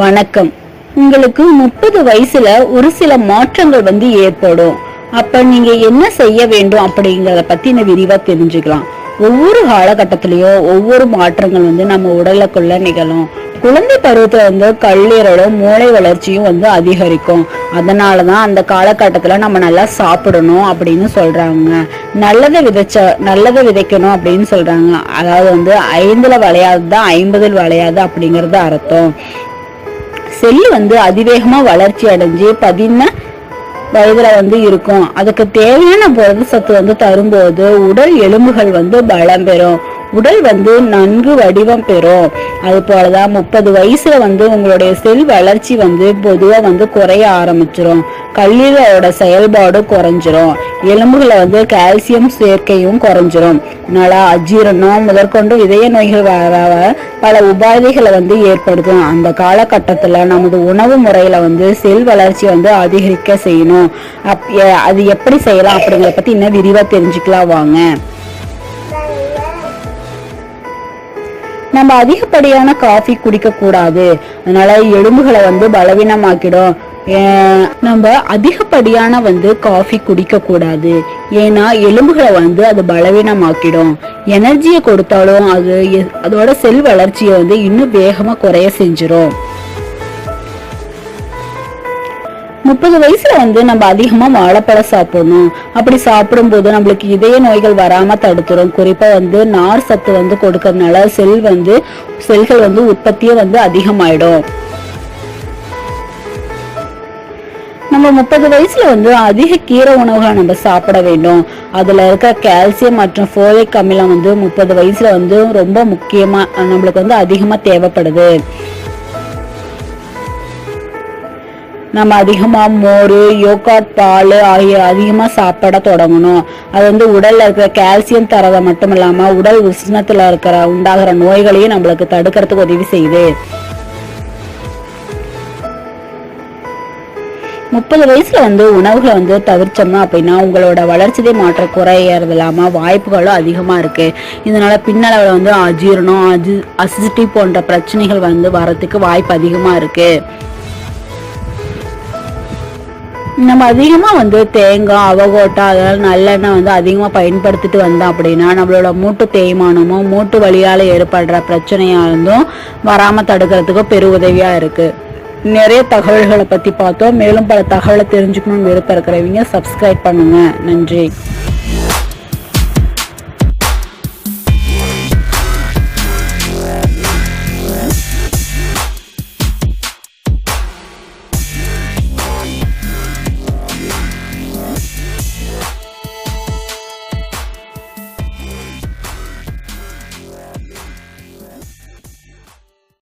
வணக்கம். உங்களுக்கு முப்பது வயசுல ஒரு சில மாற்றங்கள் வந்து ஏற்படும். அப்ப நீங்க என்ன செய்ய வேண்டும் அப்படிங்கறத பத்தி விரிவா தெரிஞ்சுக்கலாம். ஒவ்வொரு காலகட்டத்திலயும் ஒவ்வொரு மாற்றங்கள் வந்து நம்ம உடலுக்குள்ள நிகழும். குழந்தை பருவத்துல வந்து கல்லீரலும் மூளை வளர்ச்சியும் வந்து அதிகரிக்கும். அதனாலதான் அந்த காலகட்டத்துல நம்ம நல்லா சாப்பிடணும் அப்படின்னு சொல்றாங்க. நல்லதை விதைச்ச நல்லதை விதைக்கணும் அப்படின்னு சொல்றாங்க. அதாவது வந்து ஐந்துல விளையாது தான் ஐம்பதில் விளையாது அப்படிங்கறது அர்த்தம். செல்லு வந்து அதிவேகமா வளர்ச்சி அடைஞ்சு பதின வயதுல வந்து இருக்கும். அதுக்கு தேவையான புரத சத்து வந்து தரும்போது உடல் எலும்புகள் வந்து பலம் பெறும். உடல் வந்து நன்கு வடிவம் பெறும். அது போலதான் முப்பது வயசுல வந்து உங்களுடைய செல் வளர்ச்சி வந்து பொதுவா வந்து குறைய ஆரம்பிச்சிடும் கல்லீரலோட செயல்பாடு குறைஞ்சிரும். எலும்புகளை வந்து கால்சியம் சேர்க்கையும் குறைஞ்சிரும். அதனால அஜீரணம் முதற்கொண்டு இதய நோய்கள் வர பல உபாதைகளை வந்து ஏற்படுத்தும். அந்த காலகட்டத்துல நமது உணவு முறையில வந்து செல் வளர்ச்சி வந்து அதிகரிக்க செய்யணும். அப் அது எப்படி செய்யலாம் அப்படிங்கிறத பத்தி இன்னும் விரிவா தெரிஞ்சுக்கலாம் வாங்க. நம்ம அதிகப்படியான காஃபி குடிக்க கூடாது அதனால எலும்புகளை வந்து பலவீனமாக்கிடும். நம்ம அதிகப்படியான வந்து காஃபி குடிக்க கூடாது ஏன்னா எலும்புகளை வந்து அது பலவீனமாக்கிடும். எனர்ஜியை கொடுத்தாலும் அது எ- அதோட செல் வளர்ச்சியை வந்து இன்னும் வேகமா குறைய செஞ்சிடும் முப்பது வயசுல வந்து நம்ம அதிகமா வாழைப்பழம் சாப்பிடணும். அப்படி சாப்பிடும்போது நம்மளுக்கு இதய நோய்கள் வராம தடுத்துரும். குறிப்பா வந்து நார் சத்து வந்து கொடுக்கறதுனால செல் வந்து செல்கள் வந்து உற்பத்தியே வந்து அதிகமாயிடும். நம்ம முப்பது வயசுல வந்து அதிக கீரை உணவுகளை நம்ம சாப்பிட வேண்டும். அதுல இருக்க கால்சியம் மற்றும் ஃபோலிக் அமிலம் வந்து முப்பது வயசுல வந்து ரொம்ப முக்கியமா நம்மளுக்கு வந்து அதிகமா தேவைப்படுது. நம்ம அதிகமா மோர் யோகாட் பால் ஆகிய அதிகமா சாப்பிட தொடங்கணும். அது வந்து உடல்ல இருக்கிற கால்சியம் தரதை மட்டும் இல்லாம உடல் உஷ்ணத்துல இருக்கிற உண்டாகிற நோய்களையும் நம்மளுக்கு தடுக்கிறதுக்கு உதவி செய்யுது. முப்பது வயசுல வந்து உணவுகளை வந்து தவிர்த்தோம்னா அப்படின்னா உங்களோட வளர்ச்சிதை மாற்ற குறையறது இல்லாமல் வாய்ப்புகளும் அதிகமா இருக்கு. இதனால பின்னளவில் வந்து அஜீரணம் அஜி அசிடிட்டி போன்ற பிரச்சனைகள் வந்து வரத்துக்கு வாய்ப்பு அதிகமா இருக்கு. நம்ம அதிகமாக வந்து தேங்காய் அவகோட்டா அதெல்லாம் நல்லெண்ணெய் வந்து அதிகமாக பயன்படுத்திட்டு வந்தோம் அப்படின்னா நம்மளோட மூட்டு தேய்மானமும் மூட்டு வழியால் ஏற்படுற பிரச்சனையாக இருந்தும் வராமல் தடுக்கிறதுக்கு பெரு உதவியாக இருக்குது நிறைய தகவல்களை பற்றி பார்த்தோம். மேலும் பல தகவலை தெரிஞ்சுக்கணும்னு விருப்பம் இருக்கிறவங்க சப்ஸ்கிரைப் பண்ணுங்கள் நன்றி.